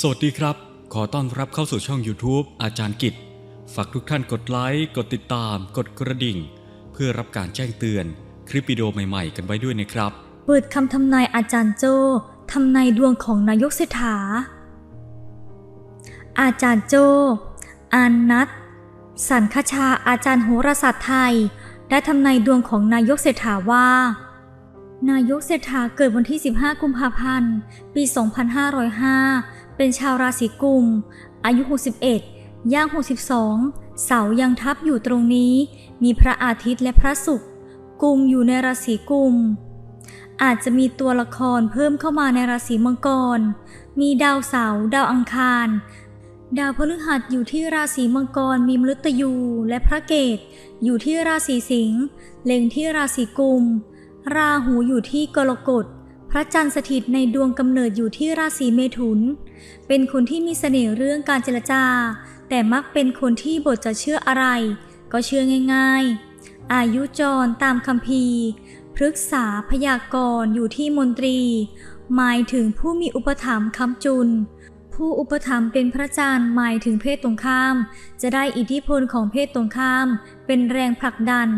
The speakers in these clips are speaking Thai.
สวัสดีครับ ขอต้อนรับเข้าสู่ช่อง YouTube อาจารย์กิจ ฝากทุกท่านกดไลค์ กดติดตาม กดกระดิ่ง เพื่อรับการแจ้งเตือน คลิปวิดีโอใหม่ๆ กันไว้ด้วยนะครับ เปิดคำทำนายอาจารย์โจ้ทำนายดวงของนายกเศรษฐา อาจารย์โจ้อานัทสันคชาอาจารย์โหราศาสตร์ไทย ได้ทำนายดวงของนายกเศรษฐาว่า นายกเศรษฐาเกิดวันที่ 15 กุมภาพันธ์ ปี 2505 เป็นชาวราศีกุม อายุ 61 ย่าง 62 เสายังทับอยู่ตรงนี้ มีพระอาทิตย์และพระศุกร์กุมอยู่ในราศีกุม อาจจะมีตัวละครเพิ่มเข้ามาในราศีมังกร มีดาวเสาร์ดาวอังคาร ดาวพฤหัสอยู่ที่ราศีมังกรมีมฤตยูและพระเกตอยู่ที่ราศีสิงห์เล็งที่ราศีกุม ราหูอยู่ที่กรกฎพระจันทร์สถิตในดวงกำเนิดอยู่ที่ราศีเมถุน เป็นคนที่มีเสน่ห์เรื่องการเจรจา แต่มักเป็นคนที่บทจะเชื่ออะไร ก็เชื่อง่าย ๆ อายุจรตามคัมภีพฤกษาพยากรณ์อยู่ที่มนตรี หมายถึงผู้มีอุปถัมภ์คำจุน ผู้อุปถัมภ์เป็นพระจันทร์หมายถึงเพศตรงข้าม จะได้อิทธิพลของเพศตรงข้าม เป็นแรงผลักดัน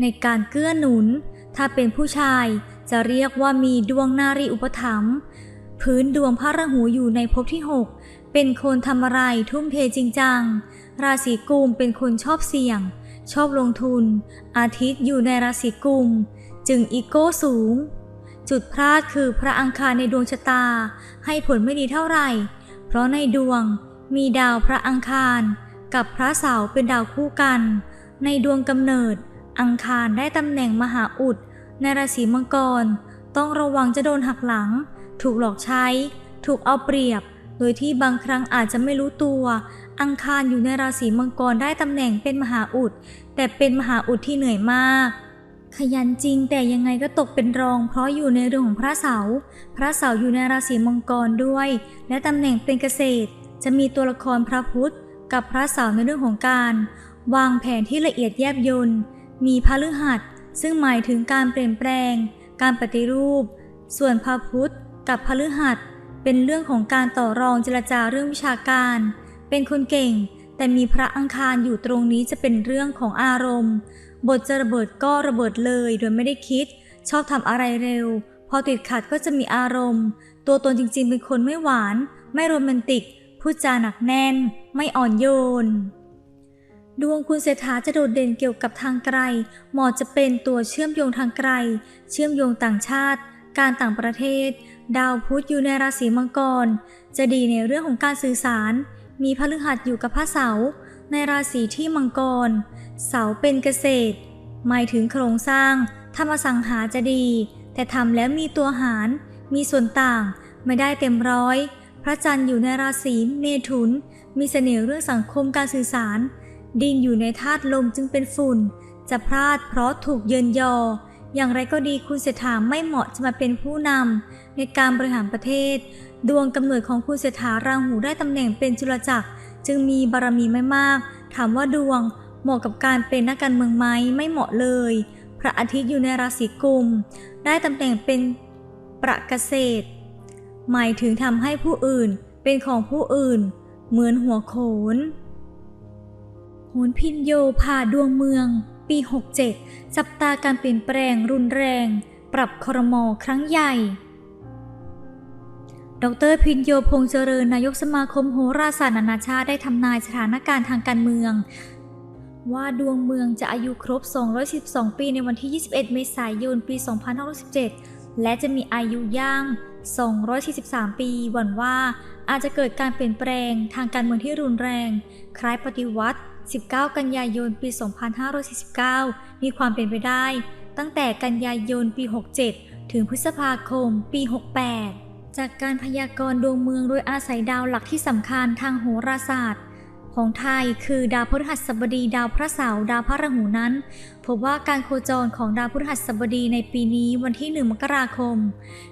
ในการเกื้อหนุน ถ้าเป็นผู้ชายจะเรียกว่ามีดวงนารีอุปถัมภ์ พื้นดวงพระราหูอยู่ในภพที่ 6 เป็นคนทำอะไรทุ่มเทจริงจัง ราศีกุมเป็นคนชอบเสี่ยง ชอบลงทุน อาทิตย์อยู่ในราศีกุม จึงอีโก้สูง จุดพลาดคือพระอังคารในดวงชะตา ให้ผลไม่ดีเท่าไหร่ เพราะในดวงมีดาวพระอังคาร กับพระเสาร์เป็นดาวคู่กัน ในดวงกำเนิด อังคารได้ตำแหน่งมหาอุด ในราศีมังกร ต้องระวังจะโดนหักหลัง ถูกหลอกใช้ ถูกเอาเปรียบ โดยที่บางครั้งอาจจะไม่รู้ตัว อังคารอยู่ในราศีมังกรได้ตำแหน่งเป็นมหาอุด แต่เป็นมหาอุดที่เหนื่อยมากขยันจริงแต่ยังไงก็ตกเป็นรอง เพราะอยู่ในเรื่องของพระเสาร์พระเสาร์อยู่ในราศีมังกรด้วย และตำแหน่งเป็นเกษตร จะมีตัวละครพระพุธกับพระเสาร์ในเรื่องของการ วางแผนที่ละเอียดแยบยลมีพฤหัส ซึ่งหมายถึงการเปลี่ยนแปลง การปฏิรูป ส่วนพระพุธ กับพฤหัส เป็นเรื่องของการต่อรองเจรจาเรื่องวิชาการ เป็นคนเก่ง แต่มีพระอังคารอยู่ตรงนี้จะเป็นเรื่องของอารมณ์ บทจะระเบิดก็ระเบิดเลยโดยไม่ได้คิด ชอบทำอะไรเร็ว พอติดขัดก็จะมีอารมณ์ ตัวตนจริงๆ เป็นคนไม่หวาน ไม่โรแมนติกพูดจาหนักแน่น ไม่อ่อนโยน ดวงคุณเศรษฐาจะโดดเด่นเกี่ยวกับทางไกลเหมาะจะเป็นตัวเชื่อมโยงทางไกล เชื่อมโยงต่างชาติ การต่างประเทศ ดาวพุธอยู่ในราศีมังกร จะดีในเรื่องของการสื่อสาร มีพฤหัสอยู่กับพระเสาร์ในราศีที่มังกร เสาเป็นเกษตร หมายถึงโครงสร้างทำอสังหาจะดี แต่ทำแล้วมีตัวหาร มีส่วนต่างไม่ได้เต็มร้อย พระจันทร์อยู่ในราศีเมถุน มีเสน่ห์เรื่องสังคมการสื่อสาร ดินอยู่ในธาตุลมจึงเป็นฝุ่น จะพลาดเพราะถูกเยินยอ อย่างไรก็ดีคุณเศรษฐาไม่เหมาะจะมาเป็นผู้นำในการบริหารประเทศ ดวงกำเนิดของคุณเศรษฐาราหูได้ตำแหน่งเป็นจุลจักร จึงมีบารมีไม่มาก ถามว่าดวงเหมาะกับการเป็นนักการเมืองไหมไม่เหมาะเลย พระอาทิตย์อยู่ในราศีกุม ได้ตำแหน่งเป็นประเกษตร หมายถึงทำให้ผู้อื่นเป็นของผู้อื่น เหมือนหัวโขนโหนพินโยพาดวงเมือง ปี 67 จับตาการเปลี่ยนแปลงรุนแรง ปรับครมอครั้งใหญ่ ดรพินโยพงเจริญนายกสมาคมโหราศาสตร์นานาชาติได้ทำนายสถานการณ์ทางการเมือง ว่าดวงเมืองจะอายุครบ 212 ปีในวันที่ 21 เมษายน ปี 2567 และจะมีอายุย่าง 243 ปีหวั่นว่าอาจจะเกิดการเปลี่ยนแปลงทางการเมืองที่รุนแรง คล้ายปฏิวัติ 19 กันยายน ปี 2549 มีความเป็นไปได้ ตั้งแต่กันยายน ปี 67 ถึงพฤษภาคม ปี 68 จากการพยากรณ์ดวงเมืองโดยอาศัยดาวหลักที่สำคัญทางโหราศาสตร์ ของไทยคือดาวพฤหัสบดี ดาวพระเสาร์ดาวพระราหูนั้น พบว่าการโคจรของดาวพฤหัสบดีในปีนี้วันที่ 1 มกราคม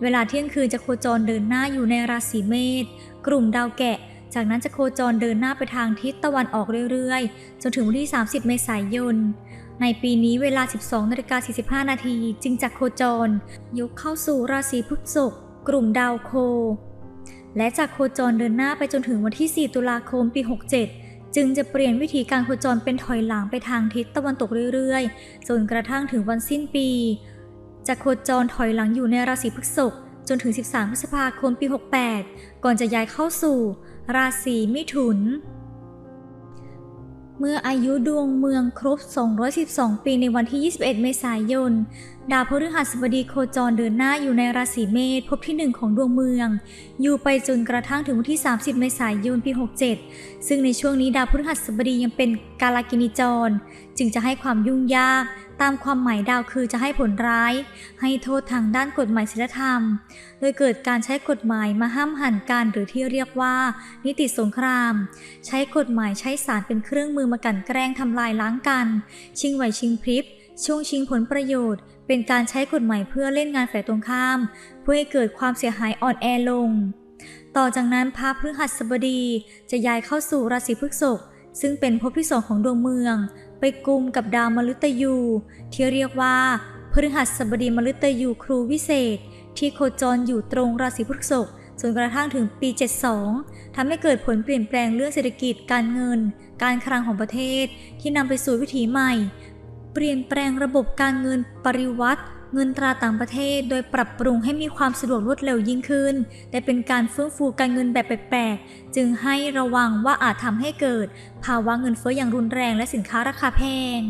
เวลาเที่ยงคืนจะโคจรเดินหน้าอยู่ในราศีเมษ กลุ่มดาวแกะ จากนั้นจะโคจรเดินหน้าไปทางทิศตะวันออกเรื่อยๆ จนถึงวันที่ 30 เมษายน ในปีนี้เวลา 12นาฬิกา45 นาทีจึงจะโคจร ยกเข้าสู่ราศีพฤษภกลุ่มดาวโค และจากโคจรเดินหน้าไปจนถึงวันที่ 4 ตุลาคมปี 67 จึงจะเปลี่ยนวิธีการโคจรเป็นถอยหลังไปทางทิศตะวันตกเรื่อยๆ จนกระทั่งถึงวันสิ้นปี จะโคจรถอยหลังอยู่ในราศีพฤษภจนถึง 13 พฤษภาคมปี 68 ก่อนจะย้ายเข้าสู่ ราศีมิถุน เมื่ออายุดวงเมืองครบ 212 ปีในวันที่ 21 เมษายน ดาวพฤหัสบดีโคจรเดินหน้าอยู่ในราศีเมษภพที่หนึ่งของดวงเมือง อยู่ไปจนกระทั่งถึงวันที่ 30 เมษายนปี 67 ซึ่งในช่วงนี้ดาวพฤหัสบดียังเป็นกาลกินีจร จึงจะให้ความยุ่งยาก ตามความหมายดาวคือจะให้ผลร้าย ให้โทษทางด้านกฎหมายศีลธรรม โดยเกิดการใช้กฎหมายมาห้ามหันกันหรือที่เรียกว่า นิติสงคราม ใช้กฎหมายใช้สารเป็นเครื่องมือมากันแกล้งทำลายล้างกัน ชิงไหวชิงพริบช่วงชิงผลประโยชน์ เป็นการใช้กฎหมายเพื่อเล่นงานฝ่ายตรงข้าม เพื่อให้เกิดความเสียหายอ่อนแอลง ต่อจากนั้นพระพฤหัสบดีจะย้ายเข้าสู่ราศีพฤษภซึ่งเป็นภพที่สองของดวงเมือง ไปกุมกับดาวมฤตยู ที่เรียกว่าพฤหัสบดีมฤตยูครูวิเศษ ที่โคจรอยู่ตรงราศีพฤษภจนกระทั่งถึงปี 72ทำให้เกิดผลเปลี่ยนแปลงเรื่องเศรษฐกิจ การเงิน การคลังของประเทศ ที่นำไปสู่วิถีใหม่ เปลี่ยนแปลงระบบการเงินปริวัติเงินตราต่างประเทศโดยปรับปรุงให้มีความสะดวกรวดเร็วยิ่งขึ้นแต่เป็นการฟื้นฟูการเงินแบบแปลกๆ จึงให้ระวังว่าอาจทำให้เกิด ภาวะเงินเฟ้ออย่างรุนแรงและสินค้าราคาแพง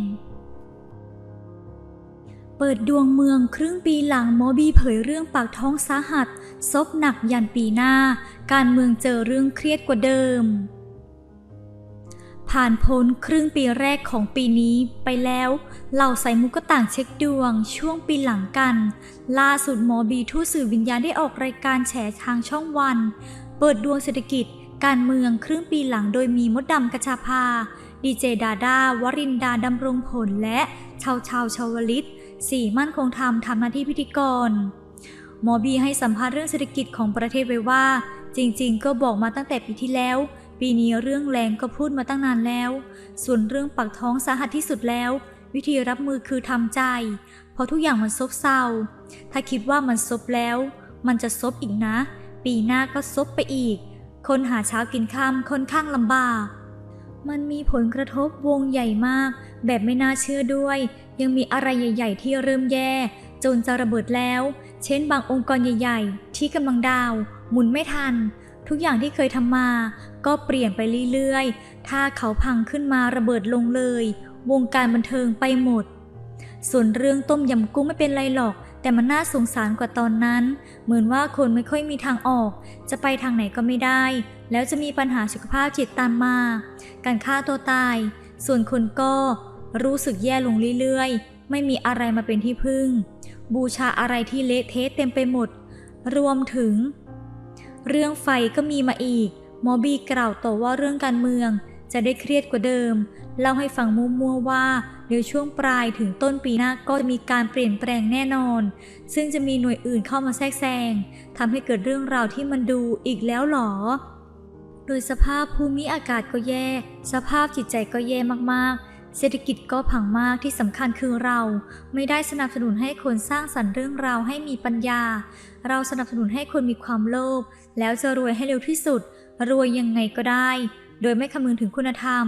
เปิดดวงเมืองครึ่งปีหลังหมอบีเผยเรื่องปากท้องสาหัสซบหนักยันปีหน้า การเมืองเจอเรื่องเครียดกว่าเดิม ผ่านพ้นครึ่งปีแรกของปีนี้ไปแล้ว เหล่าสายมุกก็ต่างเช็คดวง ช่วงปีหลังกัน ล่าสุดหมอบีทูตสื่อวิญญาณได้ออกรายการแฉทางช่องวัน เปิดดวงเศรษฐกิจ การเมืองครึ่งปีหลังโดยมีมดดำกระชาภา ดีเจดาดาวรินดาดำรงผลและชาวชาวชาวลิตสี่มั่นคงธรรมทำหน้าที่พิธีกร หมอบีให้สัมภาษณ์เรื่องเศรษฐกิจของประเทศไว้ว่า จริง ๆ ก็บอกมาตั้งแต่ปีที่แล้ว ปีนี้เรื่องแรงก็พูดมาตั้งนานแล้ว ส่วนเรื่องปากท้องสาหัสที่สุดแล้ว วิธีรับมือคือทำใจ เพราะทุกอย่างมันซบเซา ถ้าคิดว่ามันซบแล้ว มันจะซบอีกนะ ปีหน้าก็ซบไปอีก คนหาเช้ากินค่ำค่อนข้างลำบาก มันมีผลกระทบวงใหญ่มาก แบบไม่น่าเชื่อด้วย ยังมีอะไรใหญ่ ๆ ที่เริ่มแย่ จนจะระเบิดแล้ว เช่น บางองค์กรใหญ่ ๆ ที่กำลังดาว หมุนไม่ทันทุกอย่างที่เคยทำมา ก็เปลี่ยนไปเรื่อยๆ ถ้าเขาพังขึ้นมาระเบิดลงเลย วงการบันเทิงไปหมด ส่วนเรื่องต้มยำกุ้งไม่เป็นไรหรอก แต่มันน่าสงสารกว่าตอนนั้น เหมือนว่าคนไม่ค่อยมีทางออก จะไปทางไหนก็ไม่ได้ แล้วจะมีปัญหาสุขภาพจิตตามมา การฆ่าตัวตาย ส่วนคนก็รู้สึกแย่ลงเรื่อยๆ ไม่มีอะไรมาเป็นที่พึ่ง บูชาอะไรที่เละเทะเต็มไปหมด รวมถึง เรื่องไฟก็มีมาอีก หมอบีกล่าวต่อว่าเรื่องการเมือง จะได้เครียดกว่าเดิม เล่าให้ฟังมั่วๆว่าเดี๋ยวช่วงปลายถึงต้นปีหน้าก็จะมีการเปลี่ยนแปลงแน่นอน ซึ่งจะมีหน่วยอื่นเข้ามาแทรกแซงทำให้เกิดเรื่องราวที่มันดูอีกแล้วหรอ โดยสภาพภูมิอากาศก็แย่ สภาพจิตใจก็แย่มากๆเศรษฐกิจก็พังมากที่สำคัญคือเรา ไม่ได้สนับสนุนให้คนสร้างสรรค์เรื่องราวให้มีปัญญา เราสนับสนุนให้คนมีความโลภแล้วจะรวยให้เร็วที่สุด รวยยังไงก็ได้ โดยไม่คำนึงถึงคุณธรรม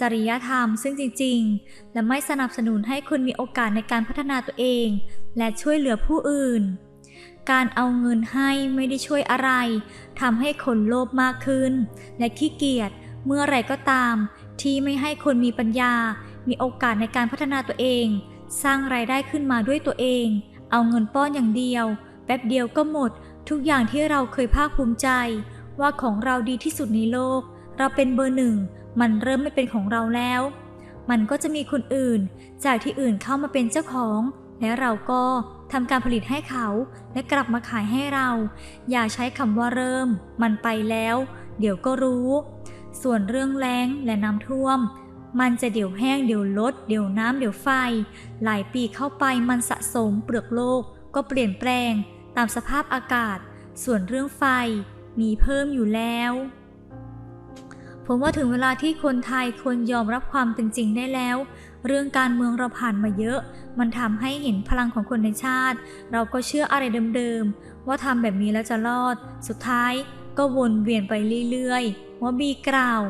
จริยธรรม ซึ่งจริง ๆ และไม่สนับสนุนให้คนมีโอกาสในการพัฒนาตัวเอง และช่วยเหลือผู้อื่น การเอาเงินให้ไม่ได้ช่วยอะไรทำให้คนโลภมากขึ้น และขี้เกียจเมื่อไรก็ตาม ที่ไม่ให้คนมีปัญญา มีโอกาสในการพัฒนาตัวเอง สร้างรายได้ขึ้นมาด้วยตัวเอง เอาเงินป้อนอย่างเดียว แป๊บเดียวก็หมด ทุกอย่างที่เราเคยภาคภูมิใจ ว่าของเราดีที่สุดในโลก เราเป็นเบอร์หนึ่ง มันเริ่มไม่เป็นของเราแล้ว มันก็จะมีคนอื่น จากที่อื่นเข้ามาเป็นเจ้าของ และเราก็ทำการผลิตให้เขาและกลับมาขายให้เรา อย่าใช้คำว่าเริ่ม มันไปแล้ว เดี๋ยวก็รู้ ส่วนเรื่องแล้งและน้ำท่วม มันจะเดี๋ยวแห้งเดี๋ยวลด เดี๋ยวน้ำเดี๋ยวไฟ หลายปีเข้าไปมันสะสมเปลือกโลก ก็เปลี่ยนแปลง ตามสภาพอากาศ ส่วนเรื่องไฟ มีเพิ่มอยู่แล้ว ผมว่าถึงเวลาที่คนไทยควรยอมรับความเป็นจริงได้แล้ว เรื่องการเมืองเราผ่านมาเยอะ มันทำให้เห็นพลังของคนในชาติ เราก็เชื่ออะไรเดิมๆ ว่าทำแบบนี้แล้วจะรอด สุดท้ายก็วนเวียนไปเรื่อยๆว่าบีกล่าว